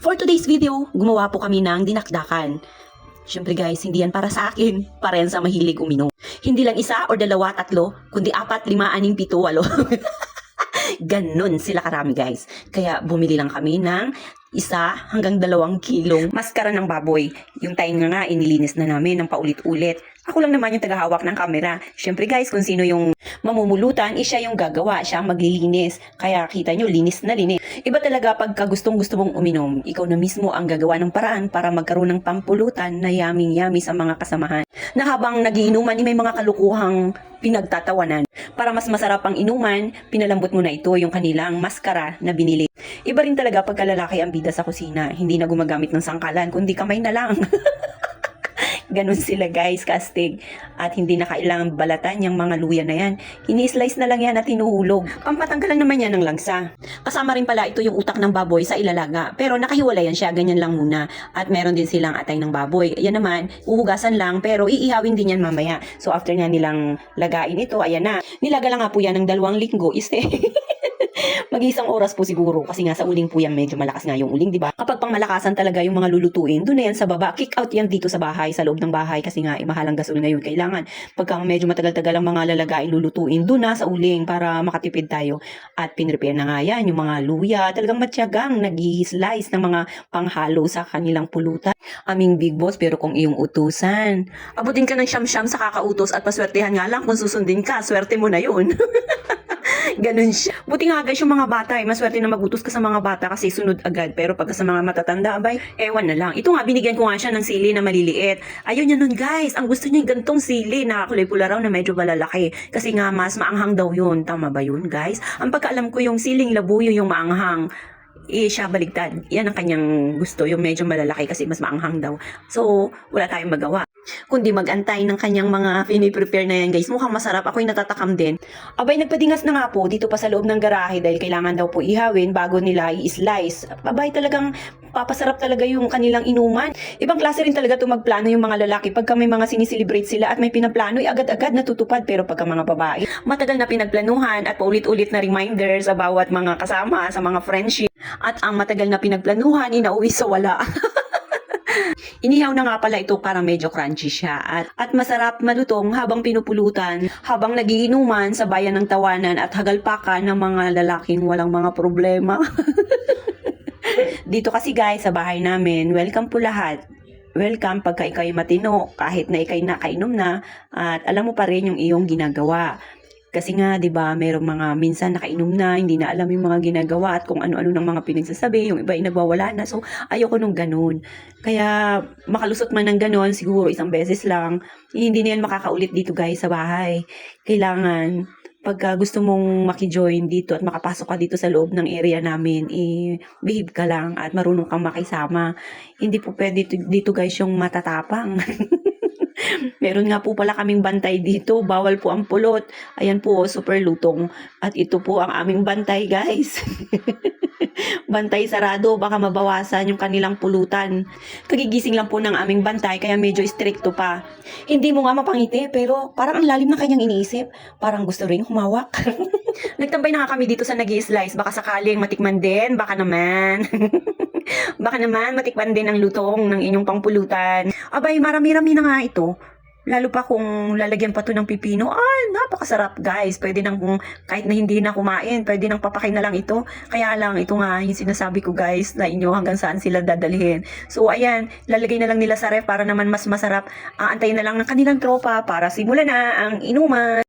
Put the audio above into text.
For today's video, gumawa po kami ng dinakdakan. Siyempre guys, hindi yan para sa akin, para yan sa mahilig uminom. Hindi lang isa or dalawa, tatlo, kundi apat, lima, aning, pito, walo. Ganon sila karami guys. Kaya bumili lang kami ng isa hanggang dalawang kilong maskara ng baboy. Yung time nga nga, inilinis na namin ng paulit-ulit. Ako lang naman yung tagahawak ng camera. Siyempre guys, kung sino yung mamumulutan, eh, siya yung gagawa, siya ang maglilinis. Kaya kita nyo, linis na linis. Iba talaga pagka gustong gusto mong uminom, ikaw na mismo ang gagawa ng paraan para magkaroon ng pampulutan na yaming-yami sa mga kasamahan. Na habang nagiinuman, eh, may mga kalukuhang pinagtatawanan. Para mas masarap ang inuman, pinalambot mo na ito yung kanilang maskara na binili. Iba rin talaga pagka lalaki ang bida sa kusina, hindi na gumagamit ng sangkalan, kundi kamay na lang. Ganon sila guys, kastig. At hindi na kailangan balatan yung mga luya na yan. Ini-slice na lang yan at hinuhulog. Pampatanggal lang naman yan ng langsa. Kasama rin pala ito yung utak ng baboy sa ilalaga. Pero nakahiwala yan siya, ganyan lang muna. At meron din silang atay ng baboy. Yan naman, uhugasan lang pero iihawin din yan mamaya. So after nga nilang lagain ito, ayan na. Nilaga lang nga po yan ng dalawang linggo. Iste. Mag-isang oras po siguro kasi nga sa uling po yan medyo malakas nga yung uling, di ba? Kapag pang malakasan talaga yung mga lulutuin, doon na yan sa baba. Kick out yan dito sa bahay, sa loob ng bahay kasi nga eh, mahal ang gasol ngayon. Kailangan pagka medyo matagal-tagal ang mga lalagain lulutuin, doon na sa uling para makatipid tayo. At pinrepair na nga yan, yung mga luya, talagang matyagang nag-slice ng mga panghalo sa kanilang pulutan. Aming big boss pero kung iyong utusan, abutin ka ng siyam-siyam sa kakautos at paswertehan nga lang kung susundin ka, swerte mo na yun. Ganun siya. Buti nga guys, yung mga bata, eh, maswerte na magutos ka sa mga bata kasi sunod agad. Pero pagka sa mga matatanda, abay, ewan na lang. Ito nga, binigyan ko nga siya ng sili na maliliit. Ayaw niya nun guys. Ang gusto niya yung gantong sili na kulay pula raw na medyo malalaki. Kasi nga, mas maanghang daw yun. Tama ba yun guys? Ang pagkaalam ko yung siling labuyo yung maanghang eh, siya baligtad. Yan ang kanyang gusto, yung medyo malalaki kasi mas maanghang daw. So, wala tayong magawa. Kundi mag-antay ng kanyang mga piniprepare na yan, guys. Mukhang masarap. Ako'y natatakam din. Abay, nagpadingas na nga po dito pa sa loob ng garahe dahil kailangan daw po ihawin bago nila i-slice. Abay, talagang papasarap talaga yung kanilang inuman. Ibang klase rin talaga ito magplano yung mga lalaki. Pagka may mga siniselebrate sila at may pinaplano, agad-agad natutupad. Pero pagka mga babae, matagal na pinagplanuhan at paulit-ulit na reminder sa bawat mga kasama, sa mga friendship. At ang matagal na pinagplanuhan, inauwi sa wala. Inihaw na nga pala ito para medyo crunchy siya at, at masarap malutong habang pinupulutan, habang nagiinuman sa bayan ng tawanan at hagalpakan ng mga lalaking walang mga problema. Dito kasi guys, sa bahay namin, welcome po lahat. Welcome pagka ikaw'y matino, kahit na ikaw'y nakainom na, at alam mo pa rin yung iyong ginagawa. Kasi nga, 'di ba, merong mga minsan nakainom na, hindi na alam yung mga ginagawa at kung ano-ano ng mga pinagsasabi, yung iba ay nagwawala na. So, ayoko nung ganun. Kaya makalusot man ng ganun, siguro isang beses lang, hindi na yan makakaulit dito guys sa bahay. Kailangan pagka gusto mong makijoin dito at makapasok ka dito sa loob ng area namin, eh, behave ka lang at marunong kang makisama. Hindi po pwede dito, dito guys yung matatapang. Meron nga po pala kaming bantay dito. Bawal po ang pulot. Ayan po, super lutong. At ito po ang aming bantay, guys. bantay sarado. Baka mabawasan yung kanilang pulutan. Kagigising lang po ng aming bantay, kaya medyo stricto pa. Hindi mo nga mapangiti, pero parang ang lalim na kanyang iniisip. Parang gusto rin humawak. Nagtambay na nga kami dito sa nag slice Baka sakaling matikman din. Baka naman. Baka naman matikman din ang lutong ng inyong pangpulutan. Abay, marami-rami na nga ito. Lalo pa kung lalagyan pa to ng pipino. Ay, napakasarap guys. Pwede nang kung kahit na hindi na kumain, pwede nang papakain na lang ito. Kaya lang, ito nga yung sinasabi ko guys na inyo hanggang saan sila dadalhin. So ayan, lalagay na lang nila sa ref para naman mas masarap. Aantayin na lang ng kanilang tropa para simulan na ang inuman.